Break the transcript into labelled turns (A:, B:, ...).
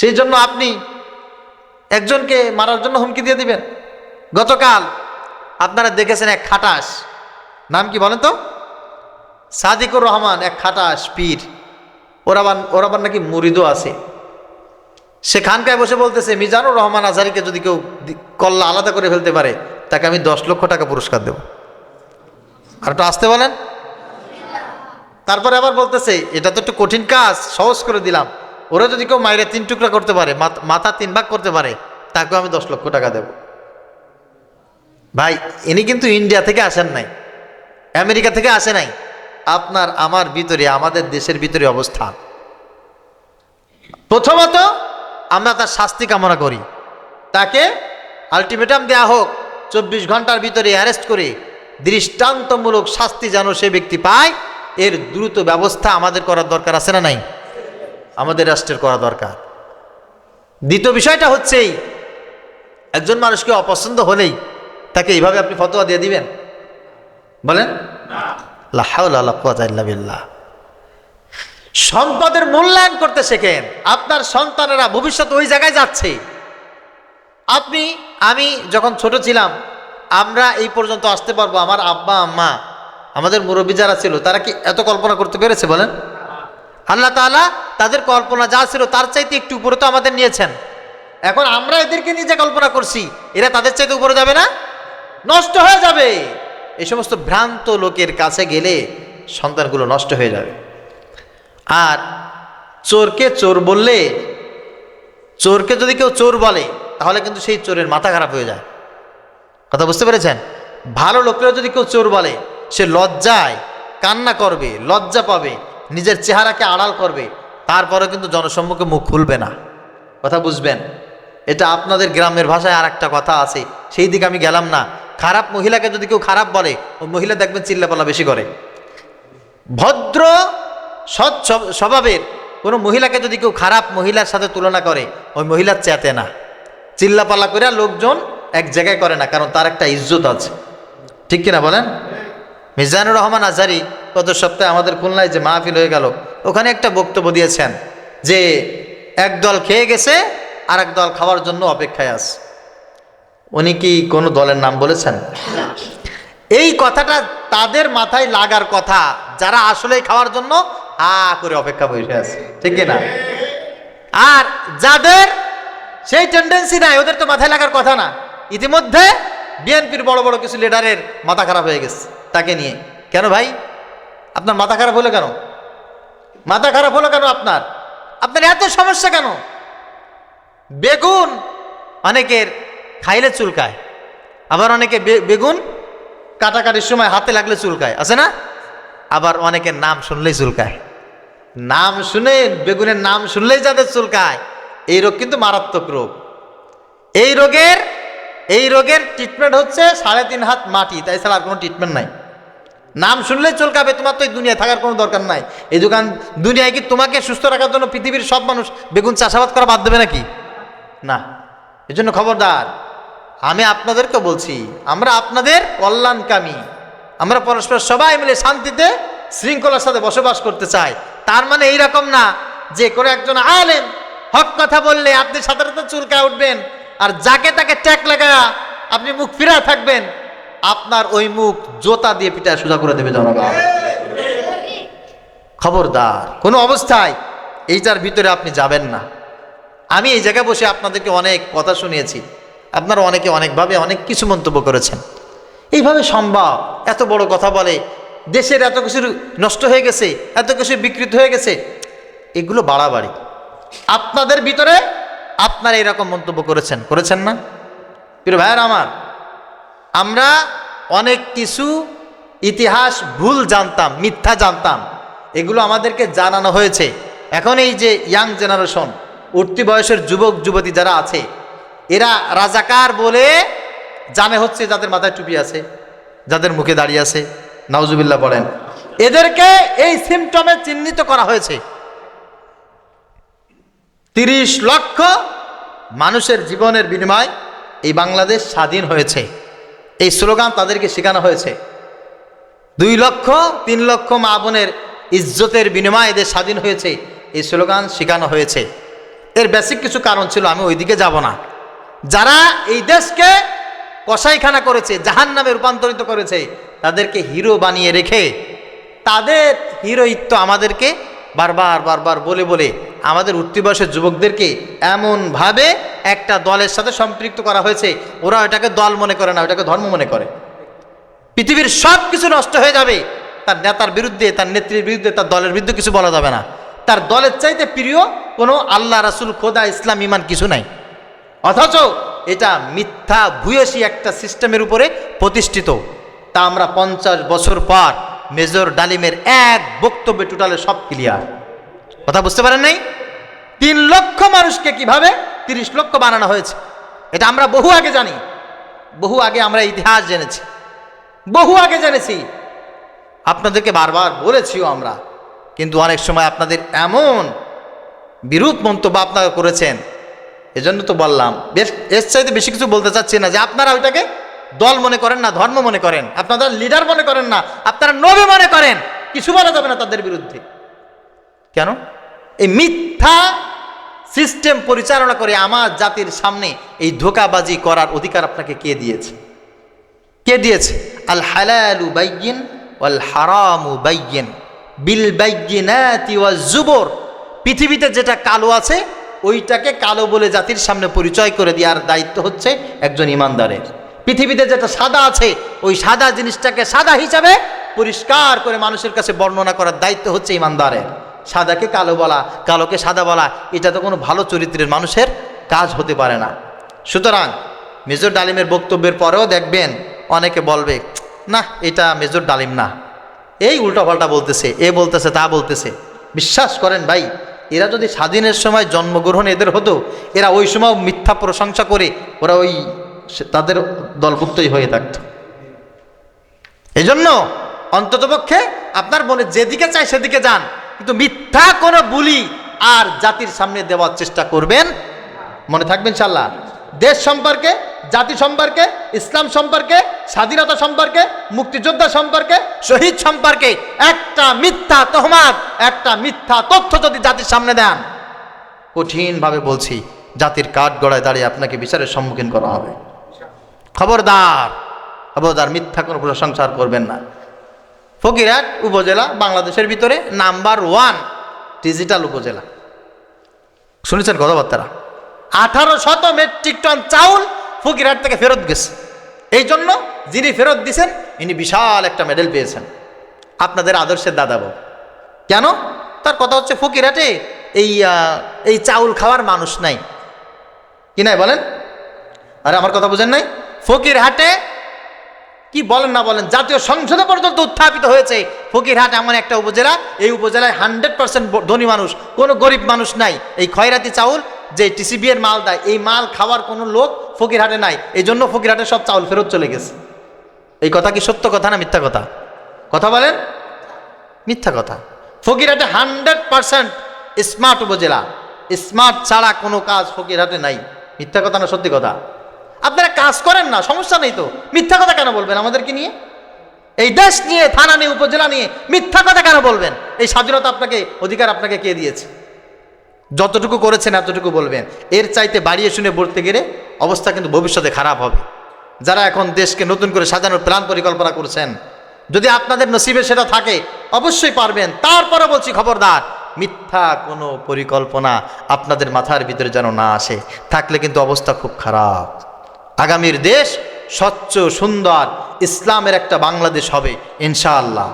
A: সেই জন্য আপনি একজনকে মারার জন্য হুমকি দিয়ে দিবেন। গতকাল আপনারা দেখেছেন এক খাটাস নাম কি বলেন তো? সাদিকুর রহমান, এক খাটাস পীর। ওরাবান ওরাবার নাকি মুরিদও আছে। সে খানকায় বসে বলতেছে, মিজানুর রহমান আজারিকে যদি কেউ কল্লা আলাদা করে ফেলতে পারে, তাকে আমি দশ লক্ষ টাকা পুরস্কার দেব। আর একটু আসতে বলেন। তারপরে আবার বলতেছে, এটা তো একটু কঠিন কাজ, সহজ করে দিলাম। ওরা যদি কেউ মাইরে তিন টুকরা করতে পারে, মাথ- তিন ভাগ করতে পারে, তাকেও আমি দশ লক্ষ টাকা দেব। ভাই, ইনি কিন্তু ইন্ডিয়া থেকে আসেন নাই, আমেরিকা থেকে আসে নাই। আপনার, আমার ভিতরে, আমাদের দেশের ভিতরে অবস্থান প্রথমত, আমরা তার শাস্তি কামনা করি। তাকে আলটিমেটাম দেয়া হোক, চব্বিশ ঘণ্টার ভিতরে অ্যারেস্ট করে দৃষ্টান্তমূলক শাস্তি যেন সে ব্যক্তি পায়, এর দ্রুত ব্যবস্থা আমাদের করার দরকার আছে না নাই? আমাদের রাষ্ট্রের করা দরকার। দ্বিতীয় বিষয়টা হচ্ছেই একজন মানুষকে অপছন্দ হলেই তাকে এইভাবে আপনি ফতোয়া দিয়ে দিবেন। বলেন? বিল্লাহ। সম্পদের মূল্যায়ন করতে শেখেন। আপনার সন্তানেরা ভবিষ্যৎ ওই জায়গায় যাচ্ছে। আপনি আমি যখন ছোট ছিলাম আমরা এই পর্যন্ত আসতে পারব। আমার আব্বা আম্মা আমাদের মুরব্বী যারা ছিল তারা কি এত কল্পনা করতে পেরেছে বলেন? আল্লাহ তাআলা তাদের কল্পনা যা ছিল তার চাইতে একটু উপরে তো আমাদের নিয়েছেন। এখন আমরা এদেরকে নিজে কল্পনা করছি, এরা তাদের চাইতে উপরে যাবে না? নষ্ট হয়ে যাবে। এই সমস্ত ভ্রান্ত লোকের কাছে গেলে সন্তানগুলো নষ্ট হয়ে যাবে। আর চোরকে চোর বললে, চোরকে যদি কেউ চোর বলে, তাহলে কিন্তু সেই চোরের মাথা খারাপ হয়ে যায়। কথা বুঝতে পেরেছেন? ভালো লোকেরা যদি কেউ চোর বলে, সে লজ্জায় কান্না করবে, লজ্জা পাবে, নিজের চেহারাকে আড়াল করবে তারপরে কিন্তু জনসম্মুখে মুখ খুলবে না। কথা বুঝবেন? এটা আপনাদের গ্রামের ভাষায় আর একটা কথা আছে। সেই দিকে আমি গেলাম না। খারাপ মহিলাকে যদি কেউ খারাপ বলে ওই মহিলা দেখবেন চিল্লাপালা বেশি করে। ভদ্র সৎ স্বভাবের কোনো মহিলাকে যদি কেউ খারাপ মহিলার সাথে তুলনা করে, ওই মহিলার চেতে না। চিল্লাপাল্লা করে লোকজন এক জায়গায় করে না, কারণ তার একটা ইজ্জত আছে। ঠিক কিনা বলেন? মিজানুর রহমান আজারি গত সপ্তাহে আমাদের খুলনায় যে মাহফিল হয়ে গেল, ওখানে একটা বক্তব্য দিয়েছেন যে এক দল খেয়ে গেছে আর এক দল খাওয়ার জন্য অপেক্ষায় আছে। উনি কি কোনো দলের নাম বলেছেন? এই কথাটা তাদের মাথায় লাগার কথা, যারা আসলে খাওয়ার জন্য হা করে অপেক্ষা বসে আছে, ঠিক না? আর যাদের সেই টেন্ডেন্সি নাই, ওদের তো মাথায় লাগার কথা না। ইতিমধ্যে বিএনপির বড় বড় কিছু লিডারের মাথা খারাপ হয়ে গেছে, তাকে নিয়ে। কেন ভাই? আপনার মাথা খারাপ হলো কেন? মাথা খারাপ হলো কেন আপনার? আপনার এত সমস্যা কেন? বেগুন অনেকের খাইলে চুলকায়, আবার অনেকে বেগুন কাটাকাটির সময় হাতে লাগলে চুলকায়, আছে না? আবার অনেকের নাম শুনলেই চুলকায়। নাম শুনে, বেগুনের নাম শুনলেই যাদের চুলকায়, এই রোগ কিন্তু মারাত্মক রোগ। এই রোগের এই রোগের ট্রিটমেন্ট হচ্ছে সাড়ে তিন হাত মাটি তাই ছাড়া আর কোনো ট্রিটমেন্ট নাই। নাম শুনলেই চুলকাবে, তোমার তো এই দুনিয়ায় থাকার কোনো দরকার নাই। এই দোকান, দুনিয়ায় কি তোমাকে সুস্থ রাখার জন্য পৃথিবীর সব মানুষ বেগুন চাষাবাদ করা বাদ দেবে নাকি? না। এজন্য খবরদার, আমি আপনাদেরকে বলছি, আমরা আপনাদের কল্যাণকামী। আমরা পরস্পর সবাই মিলে শান্তিতে, শৃঙ্খলার সাথে বসবাস করতে চাই। তার মানে এই রকম না যে কোনো একজন আলেম হক কথা বললে আপনি সাধারণত চুলকা উঠবেন, আর যাকে তাকে ট্যাক লাগা আপনি মুখ ফিরা থাকবেন আপনার ওই মুখ জোতা দিয়ে পিটায় সোজা করে দেবে জনগণ খবরদার। কোনো অবস্থায় এইটার ভিতরে আপনি যাবেন না। আমি এই জায়গায় বসে আপনাদেরকে অনেক কথা শুনিয়েছি। আপনারা অনেকে অনেকভাবে অনেক কিছু মন্তব্য করেছেন। এইভাবে সম্ভব? এত বড় কথা বলে দেশের এত কিছু নষ্ট হয়ে গেছে, এত কিছু বিকৃত হয়ে গেছে, এগুলো বাড়াবাড়ি। আপনাদের ভিতরে আপনারা এরকম মন্তব্য করেছেন করেছেন না? প্রিয় ভাইয়ার আমার, আমরা অনেক কিছু ইতিহাস, ভুল জানতাম, মিথ্যা জানতাম। এগুলো আমাদেরকে জানানো হয়েছে। এখন এই যে ইয়াং জেনারেশন, উঠতি বয়সের যুবক, যুবতী যারা আছে, এরা রাজাকার বলে জানে হচ্ছে যাদের মাথায় টুপি আছে, যাদের মুখে দাঁড়িয়ে আছে। নাউজুবিল্লাহ বলেন, এদেরকে এই সিমটমে চিহ্নিত করা হয়েছে। তিরিশ লক্ষ মানুষের জীবনের বিনিময় এই বাংলাদেশ স্বাধীন হয়েছে। এই স্লোগান তাদেরকে শেখানো হয়েছে। দুই লক্ষ, তিন লক্ষ মা বোনের ইজ্জতের বিনিময়ে এদের স্বাধীন হয়েছে। এই স্লোগান শেখানো হয়েছে। এর বেসিক কিছু কারণ ছিল, আমি ওইদিকে যাব না। যারা এই দেশকে কসাইখানা করেছে জাহান নামে রূপান্তরিত করেছে, তাদেরকে হিরো বানিয়ে রেখে, তাদের হিরোইত্ব আমাদেরকে বারবার বারবার বলে বলে আমাদের উঠতি বয়সের যুবকদেরকে এমনভাবে একটা দলের সাথে সম্পৃক্ত করা হয়েছে, ওরা ওটাকে দল মনে করে না, ওটাকে ধর্ম মনে করে। পৃথিবীর সব কিছু নষ্ট হয়ে যাবে, তার নেতার বিরুদ্ধে, তার নেত্রীর বিরুদ্ধে, তার দলের বিরুদ্ধে কিছু বলা যাবে না। তার দলের চাইতে প্রিয় কোনো আল্লাহ, রাসুল, খোদা, ইসলাম ইমান কিছু নাই। অথচ এটা মিথ্যা, ভূয়সী একটা সিস্টেমের উপরে প্রতিষ্ঠিত। তা আমরা পঞ্চাশ বছর পর মেজর ডালিমের এক বক্তব্যে টোটালে সব ক্লিয়ার কথা বুঝতে পারেন নাই? তিন লক্ষ মানুষকে কীভাবে তিরিশ লক্ষ বানানো হয়েছে। এটা আমরা বহু আগে জানি। বহু আগে আমরা ইতিহাস জেনেছি। বহু আগে জেনেছি। আপনাদেরকে বারবার বলেছিও আমরা। কিন্তু অনেক সময় আপনাদের এমন বিরূপ মন্তব্য আপনারা করেছেন। এজন্য তো বললাম, বেশ, এর চাইতে বেশি কিছু বলতে চাচ্ছি না যে আপনারা ওইটাকে দল মনে করেন না, ধর্ম মনে করেন। আপনারা লিডার মনে করেন না, আপনারা নবী মনে করেন। কিছু বলা যাবে না তাদের বিরুদ্ধে। কেন? এই মিথ্যা সিস্টেম পরিচালনা করে আমার জাতির সামনে এই ধোকাবাজি করার অধিকার আপনাকে কে দিয়েছে? কে দিয়েছে? আল হালালু বাইয়িন ওয়াল হারামু বাইয়িন। বিল বাইয়িনাতি ওয়াজ জুবর। পৃথিবীতে যেটা কালো আছে, ওইটাকে কালো বলে জাতির সামনে পরিচয় করে দেওয়ার দায়িত্ব হচ্ছে একজন ইমানদারের। পৃথিবীতে যেটা সাদা আছে, ওই সাদা জিনিসটাকে সাদা হিসাবে পরিষ্কার করে মানুষের কাছে বর্ণনা করার দায়িত্ব হচ্ছে ইমানদারের। সাদাকে কালো বলা, কালোকে সাদা বলা, এটা তো কোনো ভালো চরিত্রের মানুষের কাজ হতে পারে না। সুতরাং মেজর ডালিমের বক্তব্যের পরেও দেখবেন অনেকে বলবে না এটা মেজর ডালিম না। এই উল্টাপাল্টা বলতেছে, এ বলতেছে, তা বলতেছে। বিশ্বাস করেন ভাই, এরা যদি স্বাধীনের সময় জন্মগ্রহণ এদের হতো, এরা ওই সময় মিথ্যা প্রশংসা করে ওরা ওই তাদের দলভুক্তই হয়ে থাকত। এই জন্য অন্ততপক্ষে আপনার মনে যেদিকে চায় সেদিকে যান। কিন্তু মিথ্যা কোনো বুলি আর জাতির সামনে দেওয়ার চেষ্টা করবেন। মনে থাকবেন ইনশাল্লাহ দেশ সম্পর্কে, জাতি সম্পর্কে, ইসলাম সম্পর্কে, স্বাধীনতা সম্পর্কে, মুক্তিযোদ্ধা সম্পর্কে, শহীদ সম্পর্কে একটা মিথ্যা তহমাত একটা মিথ্যা তথ্য যদি জাতির সামনে দেন। কঠিনভাবে বলছি, জাতির কাঠ গড়ায় দাঁড়িয়ে আপনাকে বিচারের সম্মুখীন করা হবে। খবরদার খবরদার, মিথ্যা কোনো প্রশংসা আর করবেন না। ফকিরহাট উপজেলা বাংলাদেশের ভিতরে নাম্বার ওয়ান ডিজিটাল উপজেলা। শুনেছেন কথাবার্তারা? আঠারো শত মেট্রিক টন চাউল ফকিরহাট থেকে ফেরত গেছে। এই জন্য যিনি ফেরত দিছেন, ইনি বিশাল একটা মেডেল পেয়েছেন। আপনাদের আদর্শের দাদাবু কেন? তার কথা হচ্ছে ফকিরহাটে এই এই চাউল খাওয়ার মানুষ নাই। কি নাই বলেন? আরে আমার কথা বুঝেন নাই? ফকিরহাটে কি বলেন না বলেন, জাতীয় সংসদে পর্যন্ত উত্থাপিত হয়েছে। ফকিরহাট এমন একটা উপজেলা, এই উপজেলায় হান্ড্রেড পার্সেন্ট ধনী মানুষ, কোনো গরিব মানুষ নাই। এই খয়রাতি চাউল যে টিসিবি এর মাল দেয়, এই মাল খাওয়ার কোনো লোক ফকিরহাটে নাই। এই জন্য ফকিরহাটে সব চাউল ফেরত চলে গেছে। এই কথা কি সত্য কথা না মিথ্যা কথা? কথা বলেন? মিথ্যা কথা। ফকিরহাটে হান্ড্রেড পার্সেন্ট স্মার্ট উপজেলা। স্মার্ট ছাড়া কোনো কাজ ফকিরহাটে নাই। মিথ্যা কথা না সত্যি কথা? আপনারা কাজ করেন না, সমস্যা নেই তো। মিথ্যা কথা কেন বলবেন আমাদেরকে নিয়ে? এই দেশ নিয়ে, থানা নিয়ে, উপজেলা নিয়ে মিথ্যা কথা কেন বলবেন? এই স্বাধীনতা আপনাকে, অধিকার আপনাকে কে দিয়েছে? যতটুকু করেছেন এতটুকু বলবেন। এর চাইতে বাড়িয়ে শুনে বলতে গেলে অবস্থা কিন্তু ভবিষ্যতে খারাপ হবে। যারা এখন দেশকে নতুন করে সাজানোর প্ল্যান পরিকল্পনা করছেন, যদি আপনাদের নসিবে সেটা থাকে, অবশ্যই পারবেন। তারপরে বলছি, খবরদার, মিথ্যা কোনো পরিকল্পনা আপনাদের মাথার ভিতরে যেন না আসে। থাকলে কিন্তু অবস্থা খুব খারাপ। আগামীর দেশ স্বচ্ছ সুন্দর ইসলামের একটা বাংলাদেশ হবে ইনশাআল্লাহ।